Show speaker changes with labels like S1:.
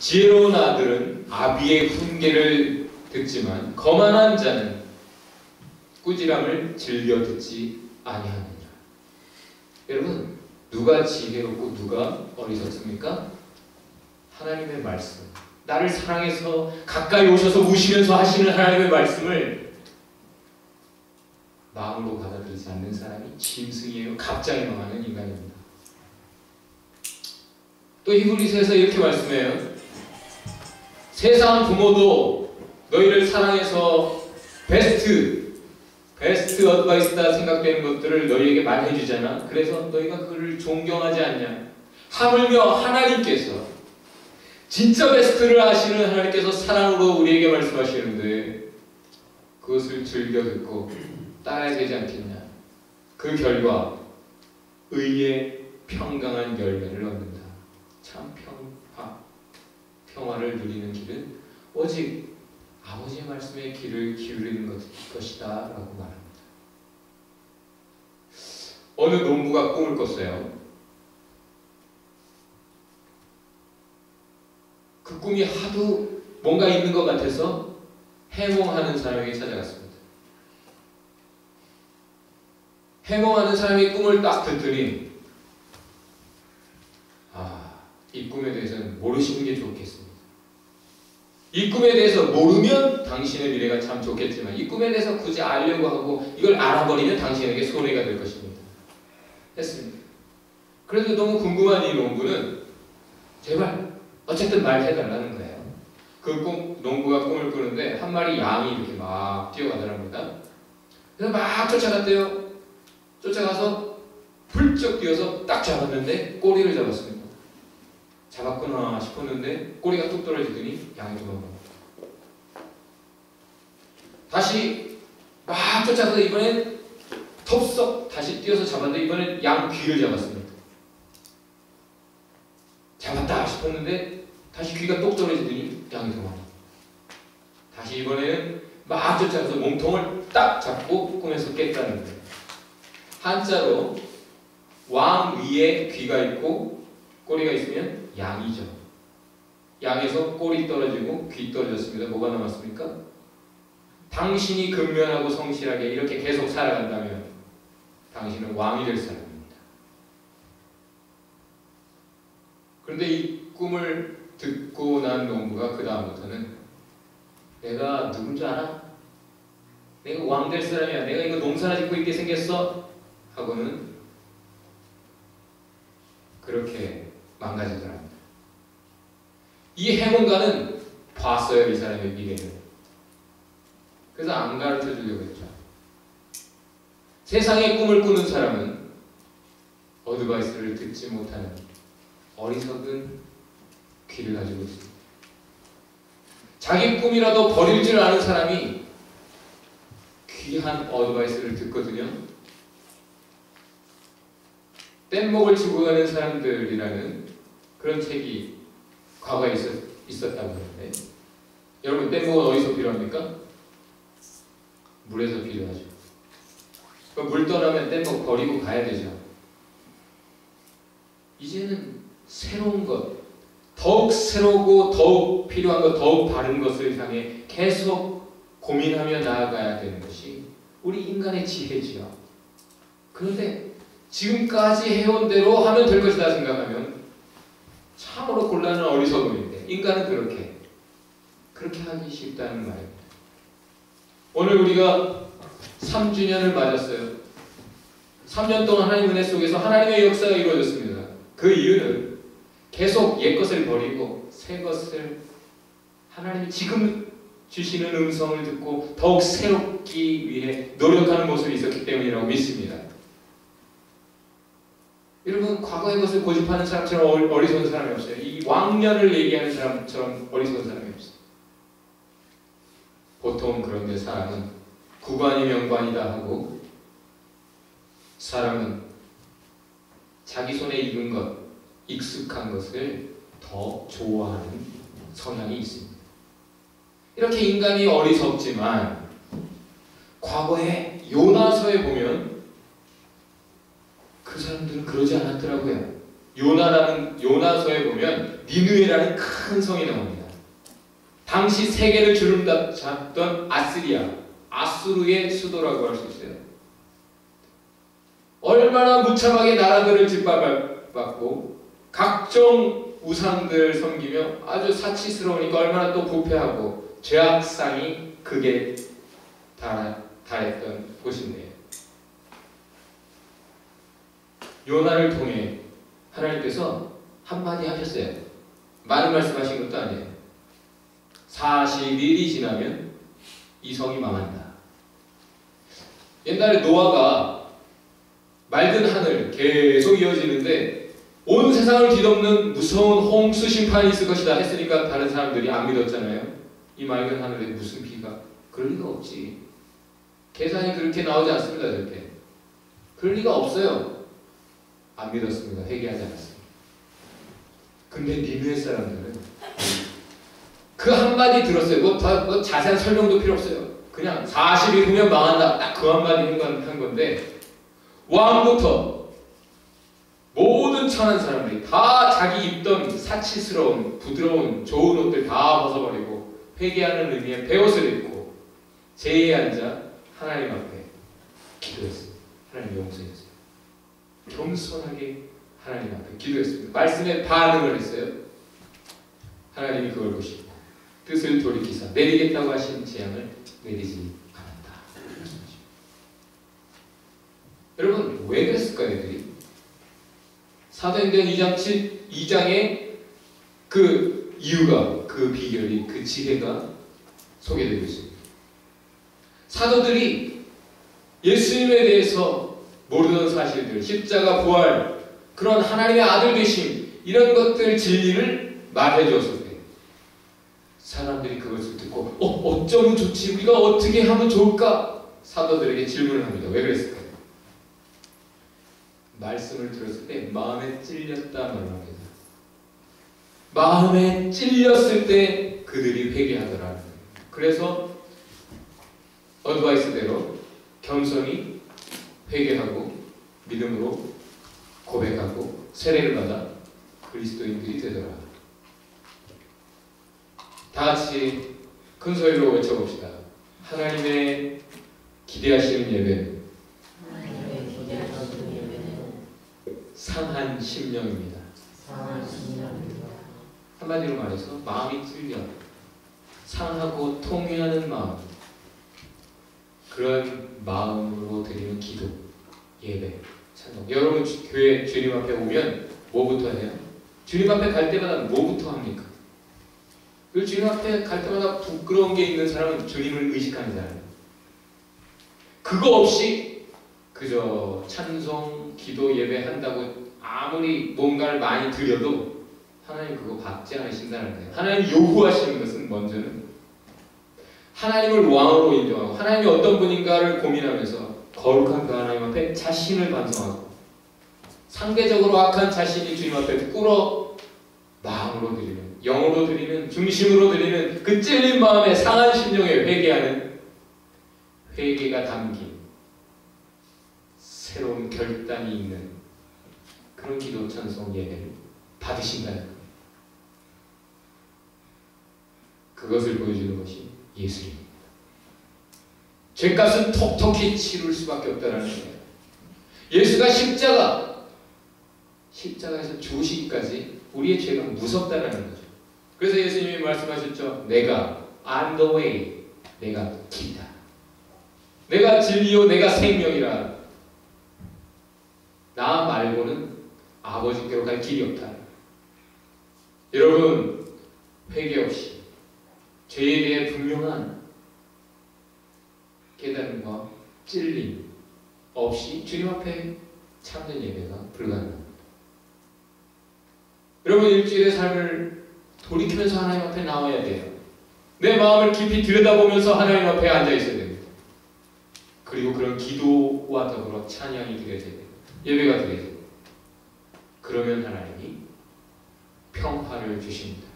S1: 지혜로운 아들은 아비의 훈계를 듣지만 거만한 자는 꾸지람을 즐겨 듣지 아니하느냐. 여러분 누가 지혜롭고 누가 어리석습니까? 하나님의 말씀. 나를 사랑해서 가까이 오셔서 우시면서 하시는 하나님의 말씀을 마음으로 받아들이지 않는 사람이 짐승이에요. 갑자기 망하는 인간입니다. 또 히브리서에서 이렇게 말씀해요. 세상 부모도 너희를 사랑해서 베스트 베스트 어드바이스다 생각되는 것들을 너희에게 말해 주잖아. 그래서 너희가 그를 존경하지 않냐? 하물며 하나님께서 진짜 베스트를 하시는 하나님께서 사랑으로 우리에게 말씀하시는데 그것을 즐겨 듣고 따라야 되지 않겠냐? 그 결과 의의 평강한 열매를 얻는다. 참 평화, 평화를 누리는 길은 오직 아버지의 말씀에 귀를 기울이는 것, 것이다 라고 말합니다. 어느 농부가 꿈을 꿨어요. 그 꿈이 하도 뭔가 있는 것 같아서 해몽하는 사람에게 찾아갔습니다. 해몽하는 사람이 꿈을 딱 듣더니 아, 이 꿈에 대해서는 모르시는 게 좋겠습니다. 이 꿈에 대해서 모르면 당신의 미래가 참 좋겠지만 이 꿈에 대해서 굳이 알려고 하고 이걸 알아버리면 당신에게 손해가 될 것입니다. 했습니다. 그래도 너무 궁금한 이 농부는 제발 어쨌든 말해달라는 거예요. 그 꿈, 농부가 꿈을 꾸는데 한 마리 양이 이렇게 막 뛰어가더랍니다. 그래서 막 쫓아갔대요. 쫓아가서 훌쩍 뛰어서 딱 잡았는데 꼬리를 잡았습니다. 잡았구나 싶었는데 꼬리가 뚝 떨어지더니 양이 도망갑니다. 다시 막 쫓아가서 이번엔 덥석 다시 뛰어서 잡았는데 이번엔 양 귀를 잡았습니다. 잡았다 싶었는데 다시 귀가 똑 떨어지더니 양이 도망갑니다. 다시 이번에는 막 쫓아가서 몸통을 딱 잡고 꿈에서 깼다는 거예요. 한자로 왕 위에 귀가 있고 꼬리가 있으면 양이죠. 양에서 꼬리 떨어지고 귀 떨어졌습니다. 뭐가 남았습니까? 당신이 근면하고 성실하게 이렇게 계속 살아간다면 당신은 왕이 될 사람입니다. 그런데 이 꿈을 듣고 난 농부가 그 다음부터는 내가 누군 줄 알아? 내가 왕 될 사람이야. 내가 이거 농사나 짓고 있게 생겼어? 하고는 그렇게 망가지더랍니다. 이 해몽가는 봤어요, 이 사람의 미래를. 그래서 안 가르쳐 주려고 했죠. 세상의 꿈을 꾸는 사람은 어드바이스를 듣지 못하는 어리석은 귀를 가지고 있습니다. 자기 꿈이라도 버릴 줄 아는 사람이 귀한 어드바이스를 듣거든요. 뗏목을 치고 가는 사람들이라는 그런 책이 과거에 있었, 있었다고 하는데 여러분 뗏목은 어디서 필요합니까? 물에서 필요하죠. 물 떠나면 뗏목 버리고 가야 되죠. 이제는 새로운 것, 더욱 새로고 더욱 필요한 것, 더욱 바른 것을 향해 계속 고민하며 나아가야 되는 것이 우리 인간의 지혜지요. 그런데 지금까지 해온 대로 하면 될 것이다 생각하면 참으로 곤란한 어리석음인데 인간은 그렇게 그렇게 하기 쉽다는 말입니다. 오늘 우리가 3주년을 맞았어요. 3년 동안 하나님 은혜 속에서 하나님의 역사가 이루어졌습니다. 그 이유는 계속 옛 것을 버리고 새 것을 하나님이 지금 주시는 음성을 듣고 더욱 새롭기 위해 노력하는 모습이 있었기 때문이라고 믿습니다. 여러분 과거의 것을 고집하는 사람처럼 어리석은 사람이 없어요. 이 왕년을 얘기하는 사람처럼 어리석은 사람이 없어요. 보통 그런데 사람은 구관이 명관이다 하고 사람은 자기 손에 익은 것, 익숙한 것을 더 좋아하는 성향이 있습니다. 이렇게 인간이 어리석지만 과거에 요나서에 보면 그 사람들은 그러지 않았더라고요. 요나라는 요나서에 보면 니누에라는 큰 성이 나옵니다. 당시 세계를 주름 잡던 아스리아, 아수르의 수도라고 할 수 있어요. 얼마나 무참하게 나라들을 짓밟았고 각종 우상들 섬기며 아주 사치스러우니까 얼마나 또 부패하고 죄악상이 극에 달했던 곳인데요. 요나를 통해 하나님께서 한마디 하셨어요. 많은 말씀하신 것도 아니에요. 40일이 지나면 이 성이 망한다. 옛날에 노아가 맑은 하늘 계속 이어지는데 온 세상을 뒤덮는 무서운 홍수 심판이 있을 것이다 했으니까 다른 사람들이 안 믿었잖아요. 이 맑은 하늘에 무슨 비가? 그럴 리가 없지. 계산이 그렇게 나오지 않습니다, 절대. 그럴 리가 없어요. 안 믿었습니다. 회개하지 않았습니다. 근데 니누의 사람들은 그 한마디 들었어요. 뭐, 다, 뭐 자세한 설명도 필요 없어요. 그냥 40일 후면 망한다. 딱 그 한마디 한 건데 왕부터 모든 천한 사람들이 다 자기 입던 사치스러운 부드러운 좋은 옷들 다 벗어버리고 회개하는 의미의 배옷을 입고 제에 앉아 하나님 앞에 기도했습니다. 하나님 용서했어요. 겸손하게 하나님 앞에 기도했습니다. 말씀에 반응을 했어요. 하나님이 그걸 보시고 뜻을 돌이키사 내리겠다고 하신 재앙을 내리지 않았다. 여러분 왜 그랬을까요, 애들이? 사도행전 2장 7, 2장에 그 이유가, 그 비결이, 그 지혜가 소개되고 있습니다. 사도들이 예수님에 대해서 모르던 사실들, 십자가 부활, 그런 하나님의 아들 되심, 이런 것들 진리를 말해 주었을 때, 사람들이 그것을 듣고, 어, 어쩌면 좋지? 우리가 어떻게 하면 좋을까? 사도들에게 질문을 합니다. 왜 그랬을까요? 말씀을 들었을 때 마음에 찔렸다 말합니다. 마음에 찔렸을 때 그들이 회개하더라. 그래서 어드바이스대로 겸손히 회개하고 믿음으로 고백하고 세례를 받아 그리스도인들이 되더라. 다 같이 큰 소리로 외쳐봅시다. 하나님의 기대하시는 예배는 상한 심령입니다. 한마디로 말해서 마음이 찔려 상하고 통회하는 마음 그런 마음으로 드리는 기도, 예배, 찬송. 여러분 주, 교회 주님 앞에 오면 뭐부터 해요? 주님 앞에 갈 때마다 뭐부터 합니까? 그 주님 앞에 갈 때마다 부끄러운 게 있는 사람은 주님을 의식하는 사람. 그거 없이 그저 찬송, 기도, 예배 한다고 아무리 뭔가를 많이 드려도 하나님 그거 받지 않으신다는 거예요. 하나님 요구하시는 것은 먼저는 하나님을 왕으로 인정하고 하나님이 어떤 분인가를 고민하면서 거룩한 그 하나님 앞에 자신을 반성하고 상대적으로 악한 자신이 주님 앞에 꿇어 마음으로 드리는 영으로 드리는 중심으로 드리는 그 찔린 마음에 상한 심령에 회개하는 회개가 담긴 새로운 결단이 있는 그런 기도 찬송 예배를 받으신다는 거예요. 그것을 보여주는 것이 예수입니다. 죄값은 톡톡히 치룰 수밖에 없다는 거예요. 예수가 십자가, 십자가에서 죽으시기까지 우리의 죄가 무섭다는 거죠. 그래서 예수님이 말씀하셨죠. 내가 I'm the way, 내가 길이다. 내가 진리요, 내가 생명이라. 나 말고는 아버지께로 갈 길이 없다. 여러분 회개 없이 죄에 대해 분명한 깨달음과 찔림 없이 주님 앞에 참된 예배가 불가능합니다. 여러분 일주일의 삶을 돌이키면서 하나님 앞에 나와야 돼요. 내 마음을 깊이 들여다보면서 하나님 앞에 앉아 있어야 됩니다. 그리고 그런 기도와 더불어 찬양이 드려져야 됩니다. 예배가 드려져야 됩니다. 그러면 하나님이 평화를 주십니다.